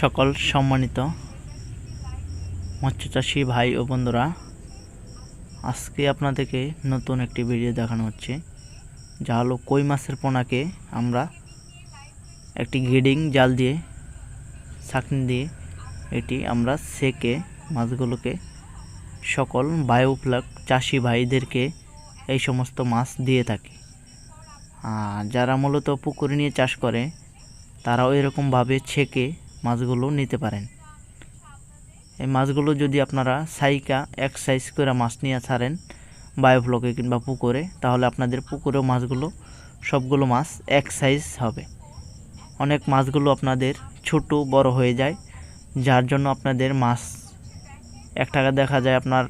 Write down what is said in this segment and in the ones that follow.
সকল সম্মানিত মৎস্যচাষী ভাই ও বন্ধুরা, আজকে আপনাদেরকে নতুন একটি ভিডিও দেখানো হচ্ছে। যা হলো কই মাছের পোনাকে আমরা একটি গ্রেডিং জাল দিয়ে, ছাকনি দিয়ে এটি আমরা সেকে মাছগুলোকে সকল বায়োফ্লাক চাষি ভাইদেরকে এই সমস্ত মাছ দিয়ে থাকি। আর যারা মূলত পুকুরে নিয়ে চাষ করে, তারাও এরকমভাবে ছেঁকে মাছগুলো নিতে পারেন। এই মাছগুলো যদি আপনারা সাইকা এক সাইজ করে মাছ নিয়ে ছাড়েন, বায়োফ্লকে কিংবা পুকুরে, তাহলে আপনাদের পুকুরেও মাছগুলো, সবগুলো মাছ এক সাইজ হবে। অনেক মাছগুলো আপনাদের ছোট, বড় হয়ে যায়, যার জন্য আপনাদের মাছ, এক টাকা দেখা যায় আপনার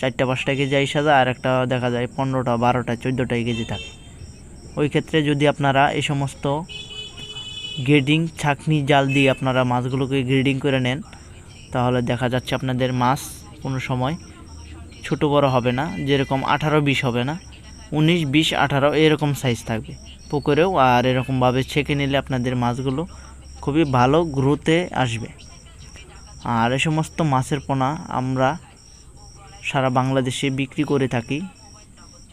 চারটা, পাঁচটা কেজি আইসা যায়, আর একটা দেখা যায় পনেরোটা, বারোটা চোদ্দোটা কেজি থাকে। ওই ক্ষেত্রে যদি আপনারা এই সমস্ত গ্রেডিং ছাকনি জাল দিয়ে আপনারা মাছগুলোকে গ্রেডিং করে নেন, তাহলে দেখা যাচ্ছে আপনাদের মাছ কোনো সময় ছোট বড় হবে না, যেরকম আঠারো বিশ হবে না, উনিশ, বিশ, আঠারো এরকম সাইজ থাকবে পুকুরেও, আর এরকমভাবে ছেঁকে নিলে আপনাদের মাছগুলো খুবই ভালো গ্রোথে আসবে। আর এ সমস্ত মাছের পোনা আমরা সারা বাংলাদেশে বিক্রি করে থাকি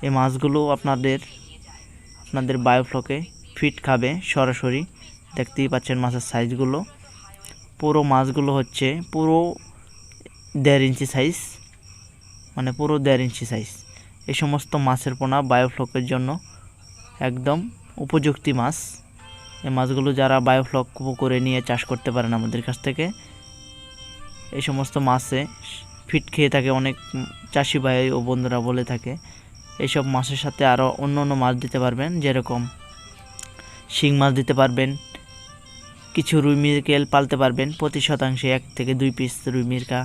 এই মাছগুলো আপনাদের আপনাদের বায়োফ্লকে ফিট খাবে সরাসরি। দেখতেই পাচ্ছেন মাছের সাইজগুলো। পুরো মাছগুলো হচ্ছে পুরো দেড় ইঞ্চি সাইজ মানে পুরো দেড় ইঞ্চি সাইজ এই সমস্ত মাছের পোনা বায়োফ্লকের জন্য একদম উপযুক্তি মাছ। এই মাছগুলো যারা বায়োফ্লক করে নিয়ে চাষ করতে পারেন আমাদের কাছ থেকে, এই সমস্ত মাছে ফিট খেয়ে থাকে অনেক চাষি ভাই ও বন্ধুরা বলে থাকে। এইসব মাছের সাথে আরও অন্য অন্য মাছ দিতে পারবেন, যেরকম শিং মাছ দিতে পারবেন কিছু রুই মিরকেল পালতে পারবেন। প্রতি শতাংশে এক থেকে দুই পিস রুই মিরকা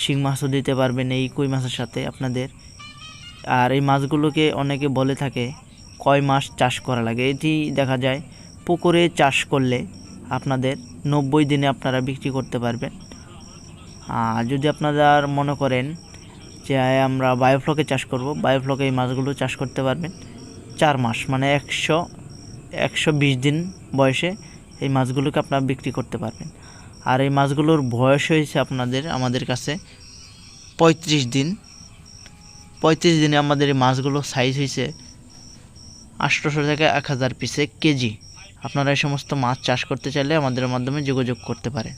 শিং মাছও দিতে পারবেন এই কই মাছের সাথে আপনাদের। আর এই মাছগুলোকে অনেকে বলে থাকে, কয় মাস চাষ করা লাগে? এটি দেখা যায়, পুকুরে চাষ করলে আপনাদের নব্বই দিনে আপনারা বিক্রি করতে পারবেন। আর যদি আপনারা মনে করেন যে আমরা বায়োফ্লকে চাষ করব, বায়োফ্লকে এই মাছগুলো চাষ করতে পারবেন। চার মাস মানে একশো একশো বিশ দিন বয়সে এই মাছগুলোকে আপনারা বিক্রি করতে পারবেন। আর এই মাছগুলোর বয়স হয়েছে আপনাদের, আমাদের কাছে পঁয়ত্রিশ দিন। পঁয়ত্রিশ দিনে আমাদের এই মাছগুলো সাইজ হয়েছে আটশোশো থেকে এক হাজার পিসে কেজি। আপনারা এই সমস্ত মাছ চাষ করতে চাইলে আমাদের মাধ্যমে যোগাযোগ করতে পারেন।